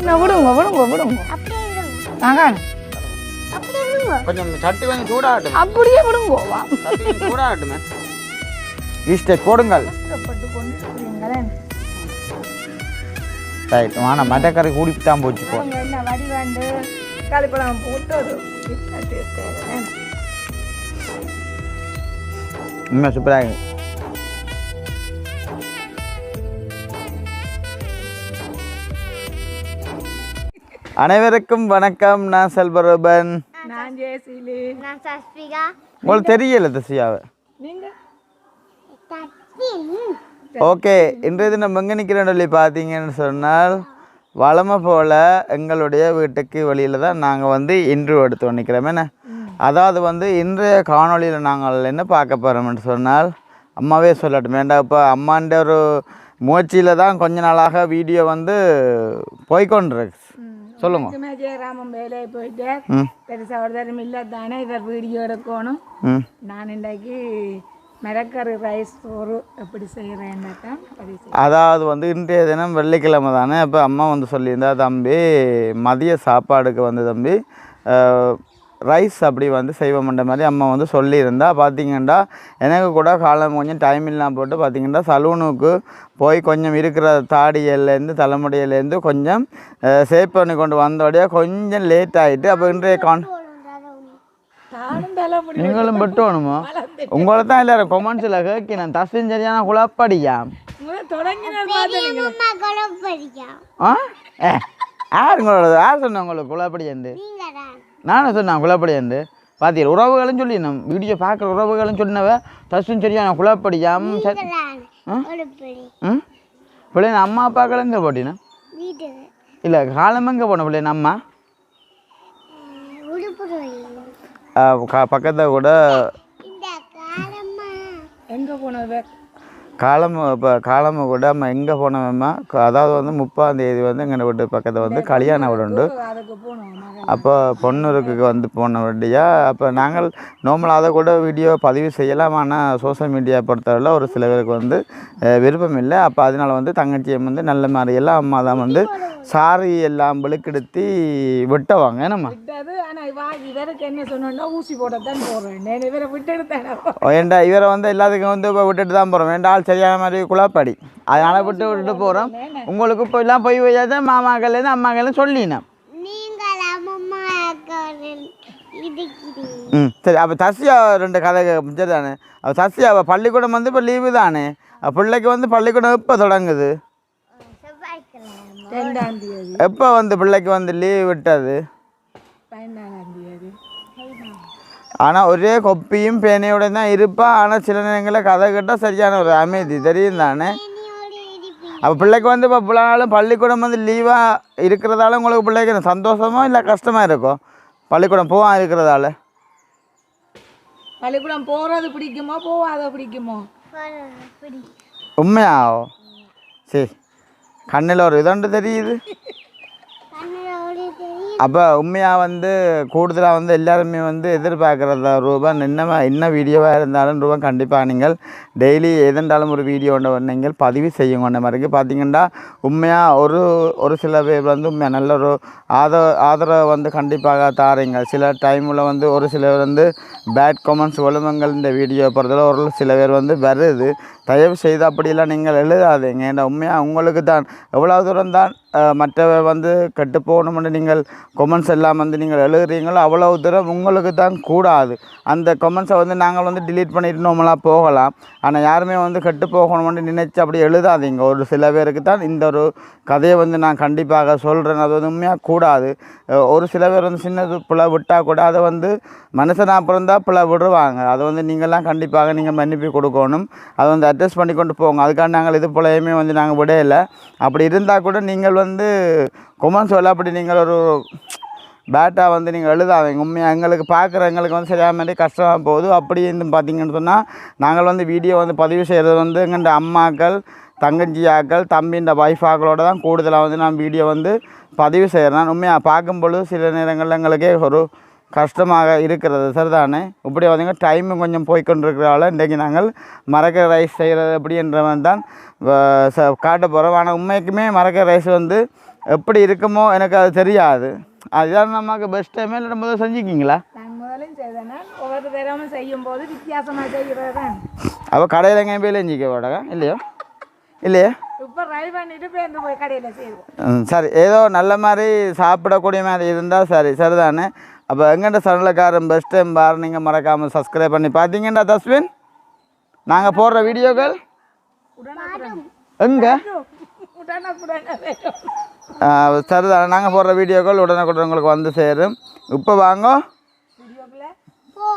இன்னும் விடுங்க விடுங்க விடுங்க. அப்படியே விடுங்க. நாங்கள் அப்படியே விடுங்க. கொஞ்சம் சட்டி கொஞ்சம் சூடாகட்டும். அப்படியே விடுங்க சூடாகட்டுமே. ஈஸ்டை போடுங்கள். ரைட் வாணா மட்டக்கறி கூடிப்பு தான் போட்டு உண்மை சூப்பராக அனைவருக்கும் வணக்கம். நான் செல்வரூபன். நான் ஜெயசீலி. நான் சஸ்பிகா உங்களுக்கு தெரியல தசியாவை. ஓகே இன்றைய தினம் எங்கே நிற்கிறேன்னு சொல்லி பார்த்தீங்கன்னு சொன்னால் வளமை போல் எங்களுடைய வீட்டுக்கு வெளியில் தான் நாங்கள் வந்து இன்டர்வியூ எடுத்து நிற்கிறோம் என்ன? அதாவது வந்து இன்றைய காணொளியில் நாங்கள் என்ன பார்க்க போகிறோம்னு சொன்னால் அம்மாவே சொல்லட்டும். வேண்டாம் இப்போ அம்மாண்ட ஒரு முயற்சியில் தான் கொஞ்ச நாளாக வீடியோ வந்து போய்கொண்டிருக்கு சொல்லுங்க. சும்மா ஜெயராமன் வேலையை போயிட்டு பெருசாக ஒரு தரம் இல்லை தானே இதை வீடியோ எடுக்கணும். நான் இன்றைக்கு மிளக்கறி ரைஸ் சோறு எப்படி செய்கிறேன்னு தான் பதிவு செய்ய அதாவது வந்து இன்றைய தினம் வெள்ளிக்கிழமை தானே அப்போ அம்மா வந்து சொல்லியிருந்தா தம்பி மதிய சாப்பாடுக்கு வந்து தம்பி ரைஸ் அப்படி வந்து செய்வோம்ன்ற மாதிரி அம்மா வந்து சொல்லியிருந்தா. பார்த்தீங்கன்னா எனக்கு கூட காலம் கொஞ்சம் டைம் இல்லாமல் போட்டு பார்த்தீங்கன்னா சலூனுக்கு போய் கொஞ்சம் இருக்கிற தாடியிலேருந்து தலைமுடியிலேருந்து கொஞ்சம் சேவ் பண்ணி கொண்டு வந்தோடய கொஞ்சம் லேட் ஆகிட்டு அப்போ இன்றைய கான் நீங்களும் பெட்டோணுமா உங்களை தான் எல்லாரும் கொமெண்ட்ஸில் கேட்கணும் தஸ்வின் சரியான குழப்படியா? ஆ? ஏ யார் உங்களோட யார் சொன்ன உங்களுக்கு குழப்படியாண்டு நானும் சொன்னேன் குழப்படியாண்டு பார்த்தீங்க உறவுகளும் சொல்லி நம்ம வீடியோ பார்க்குற உறவுகளும் சொன்னவ தஸ்வின் சரியான குழப்படியாம் சரி தான் உடுப்படி ம்? பிள்ளைங்க அம்மா அப்பாக்கள் எங்கே போட்டினா? இல்லை காலம் எங்கே போன பிள்ளைங்க அம்மா பக்கத்தில் கூட எங்கே போனது காலம் இப்போ காலம் கூட நம்ம எங்கே போனோம்மா அதாவது வந்து முப்பாம் தேதி வந்து எங்கள் வீட்டு பக்கத்தில் வந்து கல்யாண வீடு உண்டு அப்போ பொண்ணுருக்கு வந்து போன வண்டியா? அப்போ நாங்கள் நார்மலாக அதை கூட வீடியோ பதிவு செய்யலாம். ஆனால் சோஷியல் மீடியா பொறுத்தவரையில் ஒரு சில பேருக்கு வந்து விருப்பம் இல்லை. அப்போ அதனால் வந்து தங்கச்சியை வந்து நல்ல மாதிரி எல்லாம் அம்மா தான் வந்து சாரி எல்லாம் வெளுக்கெடுத்தி விட்டவாங்க. தானே ஏண்டா இவரை வந்து எல்லாத்துக்கும் வந்து இப்போ விட்டுட்டு தான் போகிறோம் வேண்டாம் சரியான மாதிரி குழப்படி. அதனால் விட்டு விட்டுட்டு போகிறோம் உங்களுக்கு இப்போ எல்லாம் போய் போய் மாமாக்கள்லேருந்து அம்மாக்கள்லேருந்து சொல்லினேன். நீங்கள் அம்மா இதுக்கிறீங்க ம் சரி. அப்போ தசியா ரெண்டு கதை சரி தானே அப்போ தசியா அவள் பள்ளிக்கூடம் வந்து இப்போ லீவு தானே? அப்ப பிள்ளைக்கு வந்து பள்ளிக்கூடம் எப்போ தொடங்குது? எப்போ வந்து பிள்ளைக்கு வந்து லீவு விட்டது? ஆனால் ஒரே கொப்பியும் பேனையோட தான் இருப்பா. ஆனால் சில நேரங்களில் கதை கேட்டால் சரியான ஒரு அமைதி. தெரியும் தானே? அப்போ பிள்ளைக்கு வந்து இப்போ இவ்வளோ நாளும் பள்ளிக்கூடம் வந்து லீவாக இருக்கிறதால உங்களுக்கு பிள்ளைக்கு சந்தோஷமா இல்லை கஷ்டமாக இருக்கும் பள்ளிக்கூடம் போவா இருக்கிறதால? பள்ளிக்கூடம் போகிறது பிடிக்குமோ போகாத பிடிக்குமோ? பிடி உண்மையாவோ? சரி. கண்ணில் ஒரு இதொண்டு தெரியுது. அப்போ உண்மையாக வந்து கூடுதலாக வந்து எல்லாருமே வந்து எதிர்பார்க்குறத ரூபா என்ன என்ன வீடியோவாக இருந்தாலும் ரூபா கண்டிப்பாக நீங்கள் டெய்லி எதுண்டாலும் ஒரு வீடியோ ஒன்று நீங்கள் பதிவு செய்யுங்க அந்த மாதிரி. பார்த்தீங்கன்னா உண்மையாக ஒரு ஒரு சில பேர் வந்து உண்மையாக நல்ல ஒரு ஆதர ஆதரவை வந்து கண்டிப்பாக தாரீங்க. சில டைமில் வந்து ஒரு சிலர் வந்து பேட் கமெண்ட்ஸ் ஒழுமங்கள் இந்த வீடியோ போகிறதுல ஒரு சில பேர் வந்து வருது. தயவு செய்து அப்படியெல்லாம் நீங்கள் எழுதாதீங்க. ஏன்னா உண்மையாக உங்களுக்கு தான் எவ்வளோ தூரம் தான் மற்றவை வந்து கெட்டு போகணும்னு நீங்கள் கொமெண்ட்ஸ் எல்லாம் வந்து நீங்கள் எழுதுறீங்களோ அவ்வளோ தூரம் உங்களுக்கு தான் கூடாது. அந்த கொமெண்ட்ஸை வந்து நாங்கள் வந்து டிலீட் பண்ணிட்டு நம்மளாக போகலாம். ஆனால் யாருமே வந்து கெட்டு போகணும்னு நினச்சி அப்படி எழுதாதீங்க. ஒரு சில பேருக்கு தான் இந்த ஒரு கதையை வந்து நான் கண்டிப்பாக சொல்கிறேன் அது வந்து உண்மையாக கூடாது. ஒரு சில பேர் வந்து சின்னது பிள்ளை விட்டால் கூட அதை வந்து மனுஷனாக பிறந்தால் பிள்ளை விடுவாங்க. அதை வந்து நீங்கள்லாம் கண்டிப்பாக நீங்கள் மன்னிப்பு கொடுக்கணும். அது வந்து அட்ஜஸ்ட் பண்ணி கொண்டு போங்க. அதுக்காக நாங்கள் இது போலையுமே வந்து நாங்கள் விடையில. அப்படி இருந்தால் கூட நீங்கள் வந்து கொமெண்ட்ஸ் எல்லாம் அப்படி நீங்கள் ஒரு பேட்டாக வந்து நீங்கள் எழுதாதீங்க. உண்மையாக எங்களுக்கு பார்க்குற எங்களுக்கு வந்து சரியாக மாதிரி கஷ்டமாக போகுது. அப்படி இருந்து பார்த்தீங்கன்னு சொன்னால் நாங்கள் வந்து வீடியோ வந்து பதிவு செய்கிறது வந்து எங்கள் அம்மாக்கள் தங்கச்சியாக்கள் தம்பின்ற வைஃபாக்களோட தான் கூடுதலாக வந்து நான் வீடியோ வந்து பதிவு செய்கிறேன் உண்மையாக பார்க்கும் பொழுது சில நேரங்களில் எங்களுக்கே ஒரு கஷ்டமாக இருக்கிறது. சரிதானே? இப்படி பார்த்தீங்கன்னா டைமும் கொஞ்சம் போய்க்கொண்டிருக்கிறதால இன்றைக்கி நாங்கள் மரக்கரை ரைஸ் செய்கிறது எப்படின்றவன் தான் காட்ட போகிறோம் ஆனால் உண்மைக்குமே மரக்கரை ரைஸ் வந்து எப்படி இருக்குமோ எனக்கு அது தெரியாது. அதுதான் நமக்கு பெஸ்ட் டைமே இல்லை முதல்ல செஞ்சுக்கிங்களா? ஒவ்வொரு தடவை செய்யும் போது வித்தியாசமாக செய்கிறது தான் அவள் கடையில் எங்கேயும் போய் செஞ்சிக்க போடாங்க இல்லையோ? இல்லையா? சரி. ஏதோ நல்ல மாதிரி சாப்பிடக்கூடிய மாதிரி இருந்தால் சரி. சரிதானே? அப்போ எங்கள்கிட்ட சரளக்காரன் பெஸ்ட் டைம் பார் நீங்கள் மறக்காமல் சப்ஸ்கிரைப் பண்ணி பார்த்தீங்கடா தஸ்வின்? நாங்கள் போடுற வீடியோக்கள்? எங்கே? சரிதானே நாங்கள் போடுற வீடியோக்கள் உடனுக்குடன் உங்களுக்கு வந்து சேரும். இப்போ வாங்க. வீடியோக்குள்ள போ.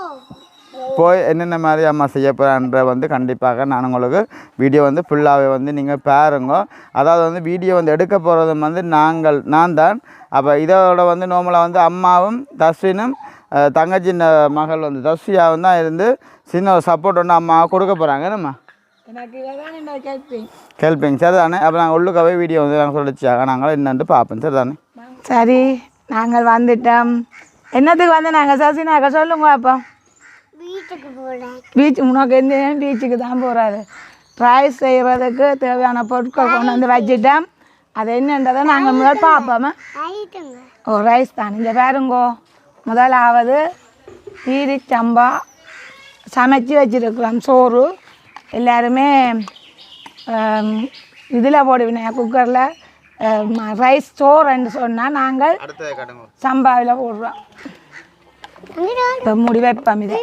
போய் என்னென்ன மாதிரி அம்மா செய்ய போகிறான்ற வந்து கண்டிப்பாக நான் உங்களுக்கு வீடியோ வந்து ஃபுல்லாகவே வந்து நீங்கள் பாருங்க. அதாவது வந்து வீடியோ வந்து எடுக்க போகிறது வந்து நாங்கள் நான் தான். அப்போ இதோட வந்து நார்மலாக வந்து அம்மாவும் தஸ்வினும் அஹ், தங்கச்சி ந- மகள் வந்து தஸ்வியாவும் தான் இருந்து சின்ன ஒரு சப்போர்ட் ஒன்று அம்மா கொடுக்க போகிறாங்க என்னம்மா? ஹெல்ப்பிங் சரி தானே அப்போ நாங்கள் உள்ளுக்கவே வீடியோ வந்து நாங்கள் சொல்லிச்சாங்க நாங்களும் என்னன்ட்டு பார்ப்போம். சரி தானே சரி நாங்கள் வந்துட்டோம். என்னத்துக்கு வந்து நாங்கள் சசினாக்க சொல்லுங்க அப்போ. பீச் உனக்கு எந்த பீச்சுக்கு தான் போகிறாரு ரைஸ் செய்கிறதுக்கு தேவையான பொருட்கள் கொண்டு வந்து வச்சுட்டோம் அது என்னன்றதை நாங்கள் முதல் பார்ப்போமா. ஓ ரைஸ் தான். இங்கே பாருங்கோ. முதலாவது ஈரி சம்பா சமைச்சு வச்சுருக்கிறோம் சோறு. எல்லாருமே இதில் போடுவினேன் குக்கரில் ரைஸ் சோறுன்னு சொன்னால் நாங்கள் சம்பாவில் போடுறோம். இப்போ முடி வைப்போம் இது.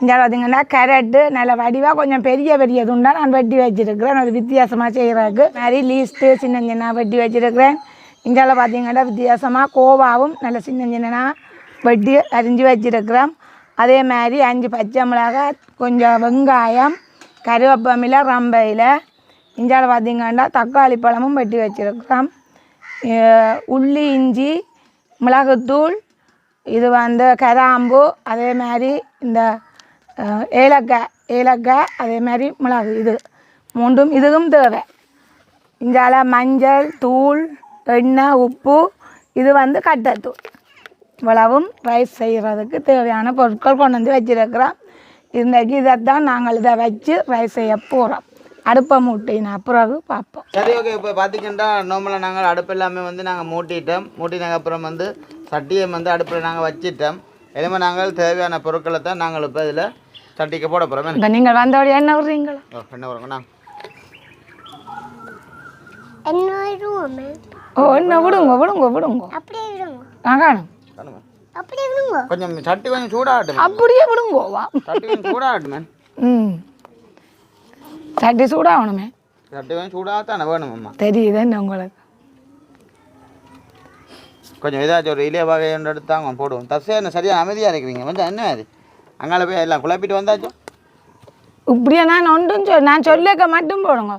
இங்கே பார்த்தீங்கன்னா கேரட்டு நல்ல வடிவாக கொஞ்சம் பெரிய பெரிய துண்டா நான் வெட்டி வச்சிருக்கிறேன். அது வித்தியாசமாக செய்கிறதுக்கு மாதிரி லீஸ்ட்டு சின்ன சின்ன வெட்டி வச்சுருக்கிறேன். இங்கே பார்த்தீங்கன்னா வித்தியாசமாக கோவாவும் நல்ல சின்ன சின்னனா வெட்டி அரிஞ்சு வச்சுருக்கிறேன் அதே மாதிரி அஞ்சு பச்சை மிளகாய் கொஞ்சம் வெங்காயம் கருவேப்பமில ரம்பையில். இஞ்சால பார்த்தீங்கன்னா தக்காளி பழமும் வெட்டி வச்சுருக்கிறோம். உள்ளி இஞ்சி மிளகுத்தூள் இது வந்து கராம்பு அதே மாதிரி இந்த ஏலக்காய் ஏலக்காய் அதே மாதிரி மிளகு இது மூன்றும் இதுவும் தேவை. இஞ்சால மஞ்சள் தூள் எண்ணெய் உப்பு இது வந்து கட்டத்தூள் இவ்வளவும் ரைஸ் செய்கிறதுக்கு தேவையான பொருட்கள் கொண்டு வந்து வச்சுருக்கிறோம். இன்றைக்கு இதைத்தான் நாங்கள் இதை வச்சு ரைஸ் செய்ய போகிறோம் அடுப்பை மூட்டின பிறகு பார்ப்போம். சரி ஓகே இப்போ பார்த்தீங்கன்னா நார்மலாக நாங்கள் அடுப்பு எல்லாமே வந்து நாங்கள் மூட்டிட்டோம். மூட்டினதுக்கு அப்புறம் வந்து சட்டியை வந்து அடுப்பில் நாங்கள் வச்சிட்டோம். இதுமே நாங்கள் தேவையான பொருட்களை தான் நாங்கள் இப்போ இதில் சட்டிக்கு போட போகிறோம் இப்போ நீங்கள் வந்தோடைய என்ன விடுறீங்களா என்ன வருங்க நாங்கள் என்னோட ரூமு ஓ என்ன விடுங்க விடுங்க விடுங்க. அப்படியே விடுங்க. நான் காணும். காணுமே? அப்படியே விடுங்க. கொஞ்சம் சட்டி கொஞ்சம் சூடாகட்டும். அப்படியே விடுங்கோ வா சட்டி கொஞ்சம் சூடாகட்டும். ம். சட்டி சூடாகணுமே சட்டி கொஞ்சம் சூடாகத்தானே வேணும் அம்மா தெரியுது என்ன உங்களுக்கு கொஞ்சம் ஏதாச்சும் ஒரு இளைய வகை ஒன்று எடுத்தாங்க போடுவோம் தசை என்ன சரியாக அமைதியாக இருக்கிறீங்க கொஞ்சம் என்ன அது அங்கால போய் எல்லாம் குழப்பிட்டு வந்தாச்சும் இப்படியே நான் ஒன்றும் சொல் நான் சொல்லிக்க மட்டும் போடுங்க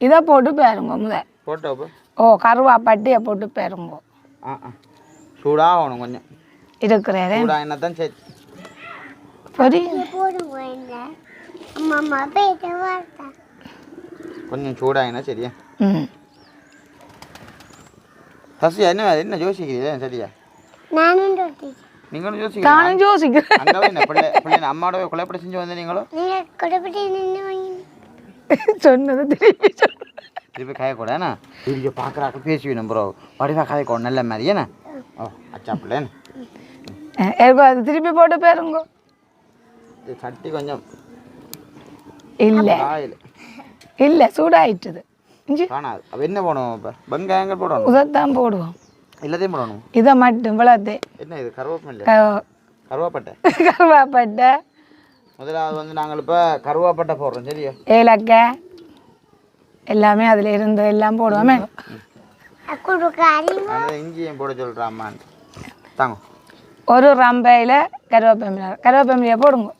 இதை போட்டு பேருங்க முதல் போட்டோ ஓ கருவாப்பட்டியை போட்டு பேருங்க ஆ ஆ சூடாகணும் கொஞ்சம் இருக்கிறதே சூடாக என்ன தான் சரி கொஞ்சம் சூடாகினா சரியா? ம். சசியா என்ன என்ன யோசிக்கிறீங்க? சரியா? நானும் நீங்களும் யோசிக்கிறீங்க? நானும் யோசிக்கிறேன். அங்கே என்ன பிள்ளை பிள்ளை அம்மாவோட குழப்படி செஞ்சு வந்து நீங்களும் நீங்கள் கொடுப்பிட்டு நின்று வாங்கி சொன்னது திருப்பி திருப்பி காயக்கூட என்ன? வீடியோ பார்க்குறாக்க பேசுவேன் ப்ரோ வடிவா காயக்கூட நல்ல மாதிரி என்ன? ஓ அச்சா பிள்ளை என்ன? அஹ், எனக்கு அது திருப்பி போட்டு பேருங்க. சட்டி கொஞ்சம் இல்லை. இல்லை. சூடாயிட்டுது. இஞ்சி. காணாது. அப்போ என்ன போடணும் இப்போ? வெங்காயங்கள் போடணும்? உதத்தான் போடுவோம். எல்லாத்தையும் போடணும். இதை மட்டும் இவ்வளோத்தே. என்ன இது கருவேப்பிலை க- கருவாப்பட்டை. கருவாப்பட்டை. முதலாவது வந்து நாங்கள் இப்போ கருவாப்பட்டை போடுறோம் சரியா? ஏலக்காய். எல்லாமே அதில் இருந்து எல்லாம் போடுவோமே. இஞ்சியும் போட தாங்க. ஒரு ரம்பையில் கருவேப்பமிலை கருவேப்பமிலையை போடுங்க.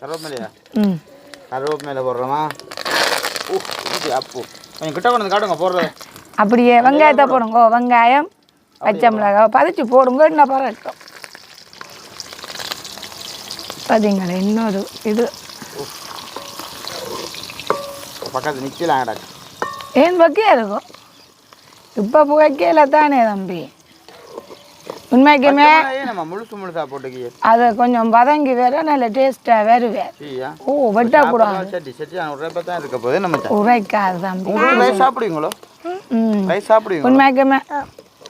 கருவேப்பிலையா? ம். கருவேப்பிலை போடுறோமா? ஊ அப்பு. கொஞ்சம் கிட்ட கொண்டு காட்டுங்க போடுறது. அப்படியே வெங்காயத்தை போடுங்க. வெங்காயம் பச்சை மிளகாய். பதிச்சு போடுங்க இன்னும் பறக்கும் பார்த்தீங்களா இன்னொரு இது. பக்கத்து நிற்கலாம் ஏன் பக்கியா இருக்கும் இப்போ புகைக்கையில் தானே தம்பி. உண்மைக்குமே அது கொஞ்சம் வதங்கி வேற நல்ல வருவேன் சரியா? ஓ நம்ம உரைக்காது தம்பி. சாப்பிடுவீங்களோ? உண்மைக்குமே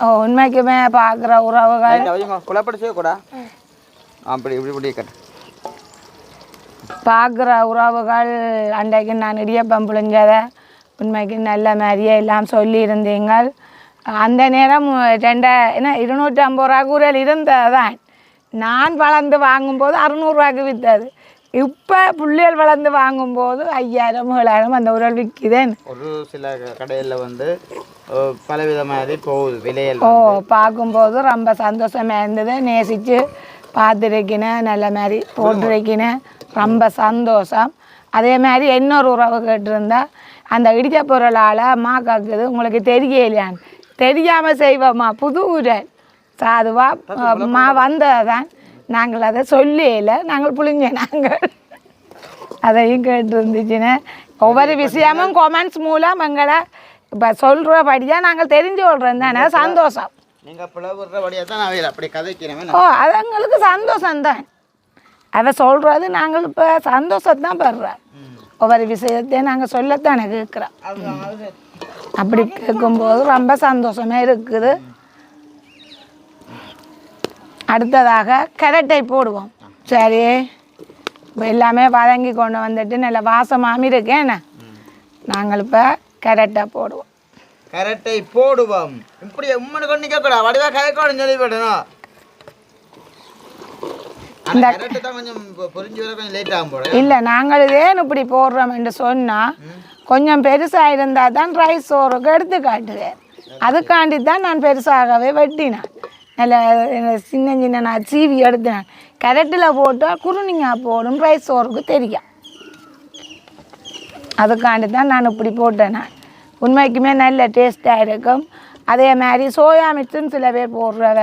ஓ உண்மைக்குமே பார்க்குற உறவுகள். குழப்படி செய்யக்கூடா அப்படி இப்படி இப்படி கட்டு பார்க்குற உறவுகள் அன்றைக்கு நான் இடியப்பம் புழிஞ்சதை உண்மைக்கு நல்ல மாதிரியே எல்லாம் சொல்லியிருந்தீங்கள். அந்த நேரம் ரெண்ட என்ன இருநூற்றி ஐம்பது ரூபா கூறல் இருந்ததுதான். நான் வளர்ந்து வாங்கும்போது அறுநூறுவாக்கு விற்றது இப்போ பிள்ளைகள் வளர்ந்து வாங்கும்போது ஐயாயிரம் ஏழாயிரம் அந்த உரல் விற்கிதேன் ஒரு சில கடையில் வந்து பலவித மாதிரி போகுது விலையில் ஓ பார்க்கும்போது ரொம்ப சந்தோஷமாக இருந்தது. நேசித்து பார்த்துருக்கினேன் நல்ல மாதிரி போட்டிருக்கினேன். ரொம்ப சந்தோஷம். அதே மாதிரி இன்னொரு உறவு கேட்டிருந்தா அந்த இடிக்க பொருளால் அம்மா காக்குது உங்களுக்கு தெரியலையான்னு தெரியாமல் செய்வோம்மா புது உரல் சாதுவா அம்மா வந்ததான் நாங்கள் அதை சொல்லல நாங்கள் புளிஞ்ச நாங்கள். அதையும் கேட்டுருந்துச்சுன்னு. ஒவ்வொரு விஷயமும் கொமெண்ட்ஸ் மூலம் எங்களை இப்போ சொல்கிறபடியாக நாங்கள் தெரிஞ்சு கொள்கிறோம் தானே? சந்தோஷம். தான் ஓ அது எங்களுக்கு சந்தோஷம்தான் அதை சொல்கிறது நாங்கள் இப்போ சந்தோஷத்தான் படுறோம். ஒவ்வொரு விஷயத்தையும் நாங்கள் சொல்லத்தானே கேட்குறோம். அப்படி கேட்கும்போது ரொம்ப சந்தோஷமே இருக்குது. அடுத்ததாக கரட்டை போடுவோம். சரி இப்போ எல்லாமே வதங்கி கொண்டு வந்துட்டு நல்ல வாசமாமி இருக்கேன் நாங்கள் இப்போ கரட்டை போடுவோம். கரட்டை போடுவோம். இப்படி உம்மனு கொண்டு நிற்கக்கூடா வடிவா சொல்லி போடணும் அந்த கரெக்டு தான் கொஞ்சம் பொ- பொரிஞ்சு வர கொஞ்சம் லேட் ஆகும் போல. இல்லை நாங்கள் ஏன் இப்படி போடுறோம் என்று சொன்னால் கொஞ்சம் பெருசாக இருந்தால் தான் ரைஸ் சோறுக்கு எடுத்து காட்டுவேன். அதுக்காண்டி தான் நான் பெருசாகவே வெட்டினேன். நல்ல சின்ன சின்ன நான் சீவி எடுத்தேன். கரெக்டில் போட்டால் குருணிங்க போடும் ரைஸ் சோறுக்கு தெரியும். அதுக்காண்டி தான் நான் இப்படி போட்டேன் உண்மைக்குமே நல்ல டேஸ்ட்டாக இருக்கும். அதே மாதிரி சோயா மிக்ஸும் சில பேர் போடுறவ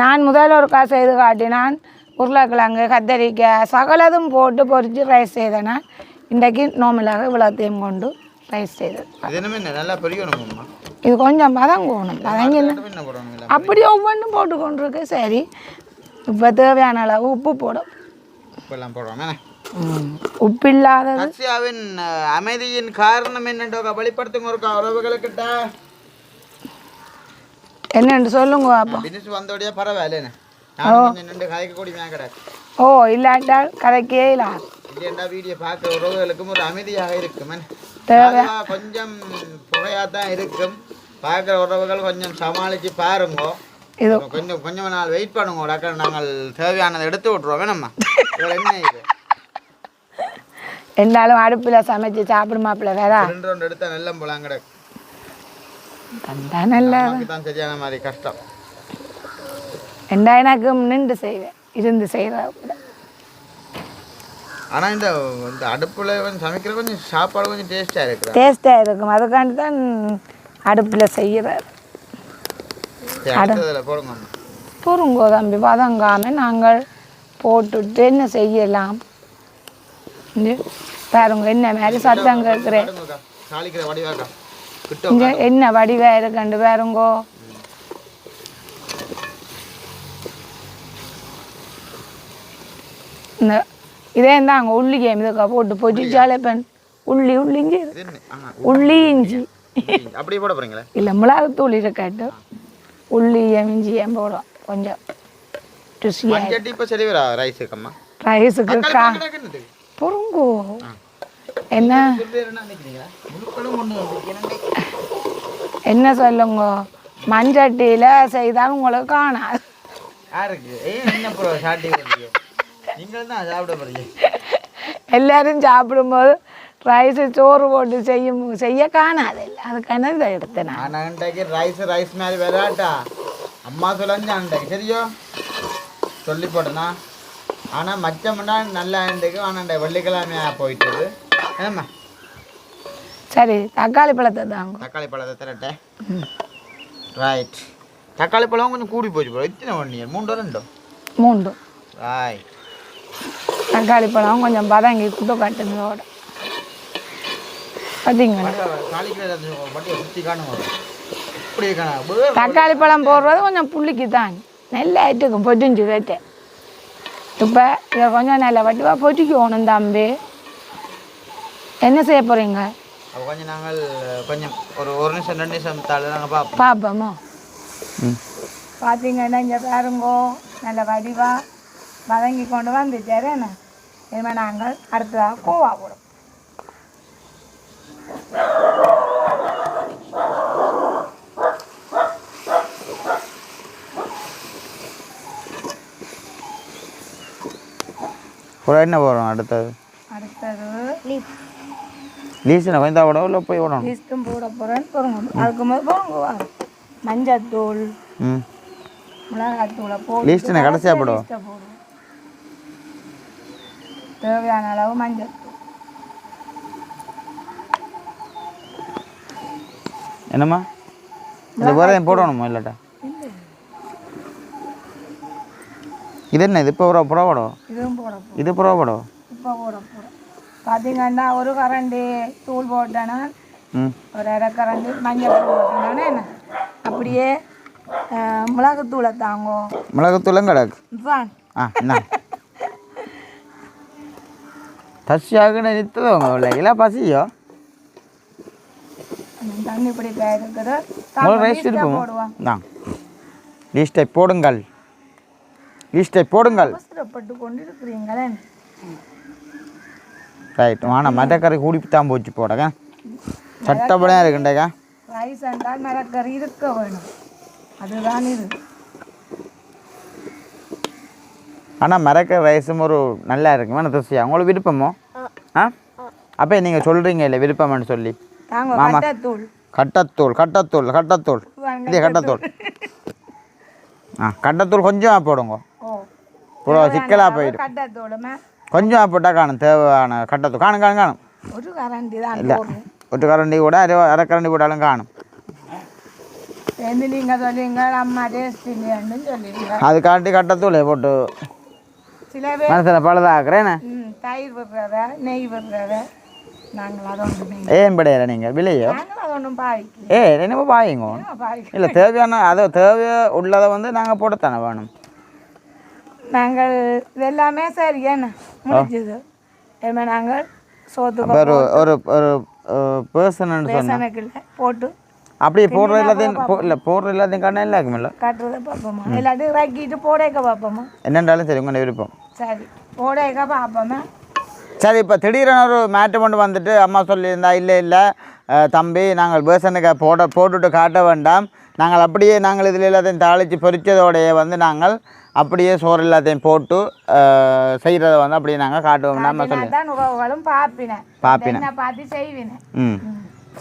நான் முதல்ல ஒரு காசு செய்து காட்டினான்? உருளைக்கிழங்கு கத்தரிக்காய் சகலதும் போட்டு பொரித்து ரைஸ் செய்தேன் நான் இன்றைக்கு நோமலாக இவ்வளோத்தையும் கொண்டு ரைஸ் செய்தது. இது கொஞ்சம் பதங்கணும் பதங்கி அப்படி ஒவ்வொன்றும் போட்டு கொண்டிருக்கு. சரி இப்போ தேவையான அளவு உப்பு போடும். உப்பு இல்லாதது. ரஷ்யாவின் அமைதியின் காரணம் என்னன்றோ வெளிப்படுத்துங்க ஒரு உறவுகளுக்கிட்ட. என்னென்று சொல்லுங்க அப்போ. வந்தோடய பரவாயில்ல ஓ இல்லாட்டால் கதைக்கே இல்லாது இல்லையண்டா வீடியோ பார்க்குற உறவுகளுக்கும் ஒரு அமைதியாக இருக்கும் கொஞ்சம் புகையாக தான் இருக்கும் பார்க்குற உறவுகள் கொஞ்சம் சமாளித்து பாருங்க கொஞ்சம் கொஞ்சம் நாள் வெயிட் பண்ணுங்க டாக்டர் நாங்கள் தேவையானதை எடுத்து விட்ருவோம் வேறு என்ன இது இருந்தாலும் அடுப்பில் சமைச்சு சாப்பிடுமாப்பிள்ள வேற ரெண்டு ரெண்டு எடுத்தால் நல்ல போலாம் கிடக்கு சரியான மாதிரி கஷ்டம் ரெண்டா எனக்கு நின்று செய்வேன் இருந்து செய்கிற கூட. ஆனால் இந்த இந்த அடுப்பில் வந்து சமைக்கிற கொஞ்சம் சாப்பாடு கொஞ்சம் டேஸ்ட்டாக இருக்கிறா டேஸ்ட்டாக இருக்கும். அதுக்காண்டி தான் அடுப்பில் செய்கிறார். பொறுங்கோ தம்பி வதங்காமல் நாங்கள் போட்டுட்டு என்ன செய்யலாம்? பாருங்க என்ன மாதிரி சத்தம் கேட்குறேன் இங்கே என்ன வடிவாக இருக்கண்டு பாருங்கோ. இந்த இதே தாங்க உள்ளி கேம் இதுக்கா போட்டு பொச்சிச்சாலே பெண். உள்ளி உள்ளி இஞ்சி. உள்ளி இஞ்சி அப்படியே போட போகிறீங்களா இல்லை மிளகுத்தூள் இருக்கட்டு உள்ளியும் இஞ்சியும் போடும் கொஞ்சம் ரைஸுக்கு என்ன? சொல்லுங்க? மஞ்சட்டியில் செய்தால் உங்களுக்கு காணாது. எல்லாரும் சாப்பிடும்போது ரைஸு சோறு போட்டு செய்யும் செய்ய காணாது அதுக்கான இதை எடுத்தேன் நான். ரைஸ் ரைஸ் மாதிரி விளையாட்டா? அம்மா சொல்லஞ்சு அன்றைக்கு சரியோ? சொல்லி போட்டேனா ஆனால் மச்சம்னா நல்லா இன்றைக்கு ஆனால் வெள்ளிக்கிழமையா போயிட்டது. என்னம்மா? சரி தக்காளி பழத்தை தாங்க. தக்காளி பழத்தை திரட்டேன் ரைட் தக்காளி பழம் கொஞ்சம் கூடி போச்சு போல இத்தனை ஒன் இயர் மூன்று ரெண்டோ? மூண்டும் ராய் தக்காளி பழம் கொஞ்சம் பதங்கி குட்டு கட்டுங்களோட பார்த்தீங்களா தக்காளி பழம் போடுறது கொஞ்சம் புளிக்கு தான் நெல் ஆயிட்டுக்கும் பொட்டிஞ்சு கேட்டேன் இப்போ இதை கொஞ்சம் நல்ல வட்டிவா பொட்டிக்கணும் தம்பி. என்ன செய்ய போகிறீங்க அப்போ கொஞ்சம் நாங்கள் கொஞ்சம் ஒரு ஒரு நிமிஷம் ரெண்டு நிமிஷம் நாங்கள் பார்ப்போம் பார்ப்போமோ பார்த்தீங்கன்னா இங்கே பாருங்கோ நல்ல வடிவாக வதங்கி கொண்டு வந்துட்டாரு என்ன இனிமேல் நாங்கள் அடுத்ததாக கோவா போடும் என்ன போகிறோம் அடுத்தது அடுத்தது லீஸில் கொஞ்சம் விடவும் இல்லை போய் விடணும் லிஸ்ட்டும் போட போகிறேன்னு போடுங்க அதுக்கு முதல் போடுங்க மஞ்சத்தூள் மிளகாத்தூளை போட்டு லிஸ்ட்டுண்ணே கடைசியாக போடுவோம் லிஸ்ட்டை போடுவோம் தேவையான அளவு மஞ்சள். என்னம்மா? இது வேறு போடணுமா இல்லாட்டா? இது என்ன இது இப்போ புறா புறா படம் இதுவும் போட போகிறோம் இது புறா படம் இப்போ போட போகிறோம் பார்த்தீங்கன்னா ஒரு கரண்டி தூள் போட்டேன்னா ஒரு அரை கரண்டி மஞ்சள் தூள் போட்டேன்னா என்ன? அப்படியே மிளகுத்தூளை தாங்கோ மிளகுத்தூளும் கிடக்கு. ஆ என்ன பசியோ? தண்ணி இப்படி இருக்குது உங்களுக்கு ரைஸ் போடுவான் தான் லீஸ்டை போடுங்கள். லீஸ்டை போடுங்கள். ரைட் வாணா மட்டக்கறி கூடி தான் போச்சு போடங்க சட்டப்படியாக இருக்குண்டேக்கா. ரைஸ் என்றால் மரக்கறி இருக்க வேணும். அதுதான் இது. ஆனால் மிரக்க ரைஸும் ஒரு நல்லா இருக்கும்? தோசியா? உங்களுக்கு விருப்பமோ? ஆ. அப்போ நீங்கள் சொல்கிறீங்க இல்லை விருப்பம்னு சொல்லி. மாமா. கட்டத்தூள். கட்டத்தூள் கட்டத்தூள் இதே கட்டத்தூள். ஆ கட்டத்தூள் கொஞ்சம் போடுங்க. புறா சிக்கலாக போயிடும். கொஞ்சம் போட்டால் காணும் தேவையான கட்டத்தூள். காணும் காணும் காணும். ஒரு கரண்டி தான் இல்லை ஒரு கரண்டி கூட அரை அரை கரண்டி போட்டாலும் காணும். அதுக்காண்டி கட்டத்தூள் போட்டு. சில பேர் மனசில் பழுதாக்குறேன்னு ம், தயிர் விடுறத நெய் விடுறத. ஏன் படையில நீங்கள்? விலையோ? ஏ என்னமோ பாயுங்க இல்லை தேவையான அதை தேவை உள்ளதை வந்து நாங்கள் போடத்தானே வேணும். நாங்கள் எல்லாமே சரி என்ன முடிஞ்சது. நாங்கள் அப்போ ஒரு ஒரு ஒரு பர்சன் போட்டு அப்படியே போடுற எல்லாத்தையும் இல்லை போடுற எல்லாத்தையும் கண்ணா இல்லை இருக்குமில்ல கட்டுறதை பார்ப்போமா? இல்லாட்டி இறக்கிட்டு போடேக்க பார்ப்போமா? என்னென்றாலும் சரி உங்கள் விருப்பம். சரி போடேக்க பார்ப்போமா? சரி இப்போ திடீரென ஒரு மேட்டு கொண்டு வந்துட்டு அம்மா சொல்லியிருந்தா இல்லை இல்லை தம்பி நாங்கள் பேசனுக்கு போட போட்டுட்டு காட்ட வேண்டாம். நாங்கள் அப்படியே நாங்கள் இதில் எல்லாத்தையும் தாளித்து பொரிச்சதோடையே வந்து நாங்கள் அப்படியே சோறு எல்லாத்தையும் போட்டு செய்கிறத வந்து அப்படியே நாங்கள் காட்டுவோம்னா அம்மா சொல்லி பார்ப்பினேன். என்ன பார்த்து செய்வினேன். ம்.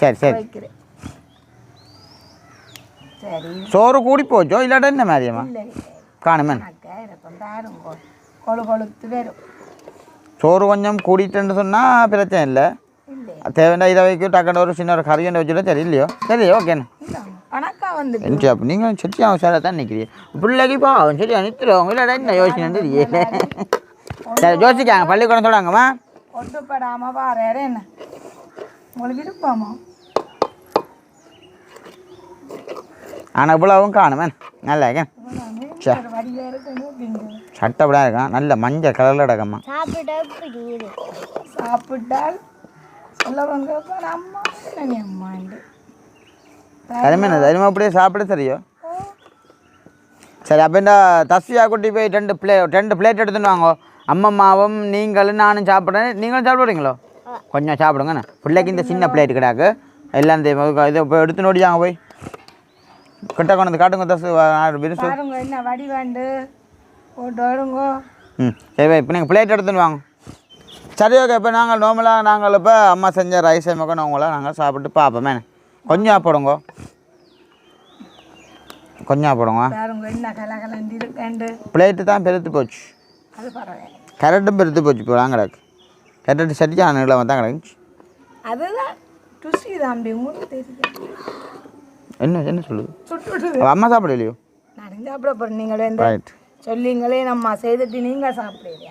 சரி சரி. சோறு கூடி போச்சோ? இல்லாட்டா என்ன மாதிரியம்மா இல்லை. காணுமே. அக்கா இருக்கும். பாருங்க கொழு கொழுத்து வரும். சோறு கொஞ்சம் கூடிட்டுன்னு சொன்னால் பிரச்சனை இல்லை. தேவையான இதை வைக்கும் டக்குன்னு ஒரு சின்ன ஒரு கறி ஒன்று வச்சுட்டா சரி இல்லையோ சரி ஓகேண்ணே வணக்கம் வந்து என்ன அப்போ நீங்கள் சரி அவசரம் தான் நிற்கிறீங்க பிள்ளைக்கு பாவம் சரி அனுப்பிடுவோம் இல்லாடா என்ன யோசனை தெரியல சரி யோசிக்காங்க. பள்ளிக்கூடம் சொல்லுவாங்கம்மா ஒட்டுப்படாமல் பாரு என்ன? உங்களுக்கு விருப்பமா? ஆனால் இவ்வளவும் காணுமே நல்லா இருக்கேன். சட்டப்படியாக இருக்கான். நல்ல மஞ்சள் கலரில் பிடிக்குது சாப்பிட்டால் சரிமே சரிமா அப்படியே சாப்பிட சரியோ சரி அப்போ இந்த தஸ்வியா குட்டி போய் ரெண்டு பிளே ரெண்டு பிளேட் எடுத்துன்னு வாங்கோ. அம்மம்மாவும் நீங்களும் நானும் சாப்பிட்றேன். நீங்களும் சாப்பிடுறீங்களோ? கொஞ்சம் சாப்பிடுங்கண்ணே பிள்ளைக்கு இந்த சின்ன பிளேட் கிடாக்கு. எல்லாம் இந்த இதை போய் எடுத்து நோடியாங்க போய். கிட்ட கொண்டு வந்து காட்டுங்க தசு விரிசு பாருங்க என்ன வடிவாண்டு போட்டு வருங்க. ம் சரி இப்போ நீங்கள் பிளேட் எடுத்துன்னு வாங்க. சரி ஓகே இப்போ நாங்கள் நார்மலாக நாங்கள் இப்போ அம்மா செஞ்ச ரைஸ் மக்கள் அவங்கள நாங்கள் சாப்பிட்டு பார்ப்போமே. கொஞ்சம் சாப்பிடுங்க கொஞ்சம் இருக்கண்டு பிளேட்டு தான் பெருத்து போச்சு. கரெக்டும் பெருத்து போச்சு இப்போ தான் கிடக்கு. கரெக்டு சரியான நிலம் தான் கிடக்குச்சு அதுதான் ருசி தெரியும். என்ன என்ன சொல்லுது? சுட்டு அவ அம்மா சாப்பிடலையோ நான் சாப்பிட போகிறேன் நீங்கள் வந்து ரைட் சொல்லிங்களே நம்ம செய்துட்டு நீங்கள் சாப்பிடுவீங்க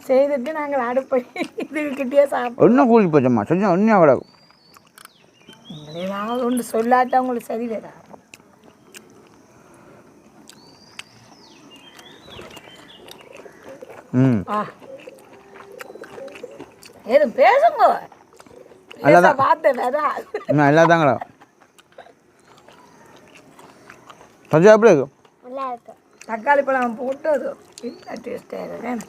செய்துட்டு நாங்கள் அடுப்படி இதுக்கிட்டே சாப்பிடுவோம் ஒன்றும் கூலி போச்சம்மா. கொஞ்சம் ஒன்றும் நீங்கள் ஏதாவது ஒன்று சொல்லாட்டா உங்களுக்கு சரி வராது ம். ஆ. ஏதும் பேசுங்க. வார்த்தை வராது இன்னும் எல்லாம் தான் கிடக்கும் சஜா எப்படி இருக்கும் நல்லா இருக்கு. தக்காளி பழம் போட்டு அது இல்லை டேஸ்ட்டாக இருக்கேன்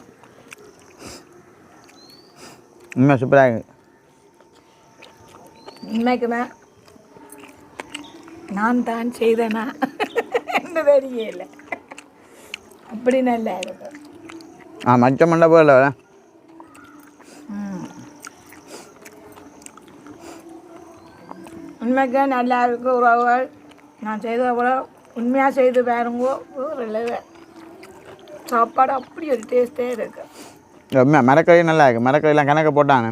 உண்மையாக சூப்பராக இருக்குது உண்மைக்குமே நான் தான் செய்தேனா? என்ன தெரியல. அப்படி நல்லா இருக்கு. ஆ மச்ச மண்டை போகல உண்மைக்கு நல்லா இருக்கு உறவுகள். நான் செய்த கூட உண்மையாக செய்து பாருங்க level. சாப்பாடு அப்படி ஒரு டேஸ்ட்டே இருக்கு. உண்மையாக மரக்கறி நல்லா இருக்குது மரக்கறிலாம் கணக்கு போட்டாங்க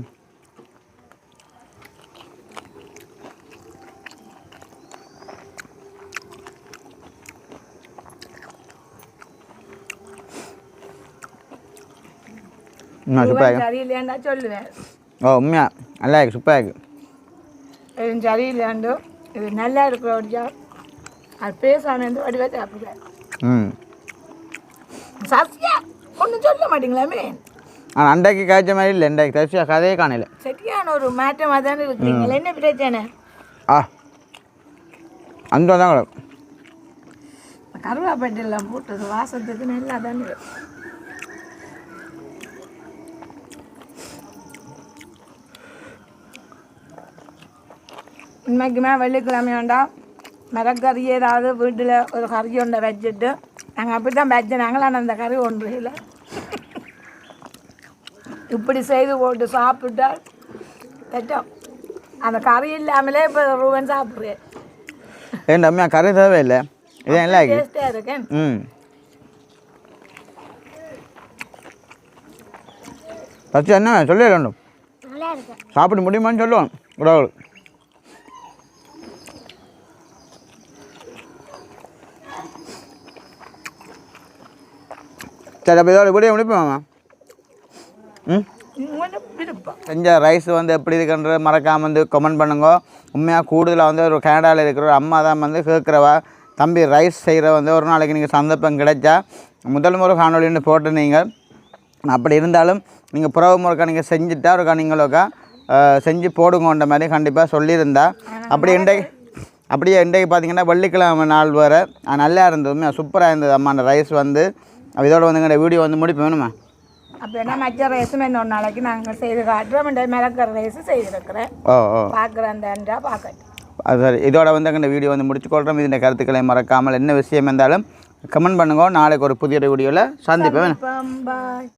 சூப்பராக இருக்கு. ஓ உண்மையாக நல்லா இருக்கு சூப்பராக இருக்குது இது சரியில்லையாண்டோ இது நல்லா இருக்கிற அது பேசாம இருந்து வடிவா சாப்பிடுவேன் ம். சசியா ஒன்றும் சொல்ல மாட்டீங்களாமே? ஆனால் அண்டைக்கு காய்ச்ச மாதிரி இல்லை. இன்றைக்கு தரிசியாக கதையே காணல. சரியான ஒரு மாற்றமாக தானே இருக்கிறீங்களா என்ன பிரச்சனை? ஆ. அந்த தான் கூட கருவாப்பட்டெல்லாம் போட்டது வாசத்துக்கு நல்லா தானே இருக்கு. உண்மைக்குமே வெள்ளிக்கிழமை வேண்டாம் மரக்கறி ஏதாவது வீட்டில் ஒரு கறி ஒன்றை வச்சுட்டு நாங்கள் அப்படி தான் வச்சுனாங்களா ஆனால் அந்த கறி ஒன்று இல்லை. இப்படி செய்து போட்டு சாப்பிட்டால் தட்டம் அந்த கறி இல்லாமலே இப்போ ரூபன் சாப்பிட்றேன். ஏன் உண்மையாக கறி தேவை இல்லை இதே நல்லா இருக்குது டேஸ்ட்டாக இருக்கேன் ம். ஃபஸ்ட்டு என்ன? சொல்லி வேண்டும் நல்லா இருக்கு. சாப்பிட முடியுமான்னு சொல்லுவோம் உறவு சரி அப்போ இதோட இப்படியே முடிப்போம்மா ம்? செஞ்ச ரைஸ் வந்து எப்படி இருக்குன்ற மறக்காமல் வந்து கமெண்ட் பண்ணுங்க. உண்மையாக கூடுதலாக வந்து ஒரு கனடாவில் இருக்கிற ஒரு அம்மா தான் வந்து கேட்குறவா. தம்பி ரைஸ் செய்கிற வந்து ஒரு நாளைக்கு நீங்கள் சந்தர்ப்பம் கிடைச்சா முதல் முறை காணொலின்னு போட்டு நீங்கள் அப்படி இருந்தாலும் நீங்கள் புறவு முறைக்கா நீங்கள் செஞ்சுட்டா இருக்கா நீங்களுக்கா செஞ்சு போடுங்கன்ற மாதிரி கண்டிப்பாக சொல்லியிருந்தா. அப்படி இன்றைக்கு அப்படியே இன்றைக்கு பார்த்தீங்கன்னா வெள்ளிக்கிழமை நாள் வர நல்லா இருந்தது சூப்பராக இருந்தது அம்மா அந்த ரைஸ் வந்து. அப்ப இதோட வந்து எங்கள் வீடியோ வந்து முடிப்போம். வேணுமா அப்படின்னா மற்ற ரைஸும் இன்னொரு நாளைக்கு நாங்கள் செய்து காட்டுறோம் இந்த மிளகற ரைஸ் செய்திருக்கிறேன். ஓ ஓ. பார்க்குறேன் அந்த பார்க்கட்டும் அது சரி. இதோட வந்து இந்த வீடியோ வந்து முடிச்சுக்கொள்கிறோம் இந்த கருத்துக்களை மறக்காமல் என்ன விஷயம் இருந்தாலும் கமெண்ட் பண்ணுங்க. நாளைக்கு ஒரு புதிய வீடியோவில் சந்திப்பேன் பாய்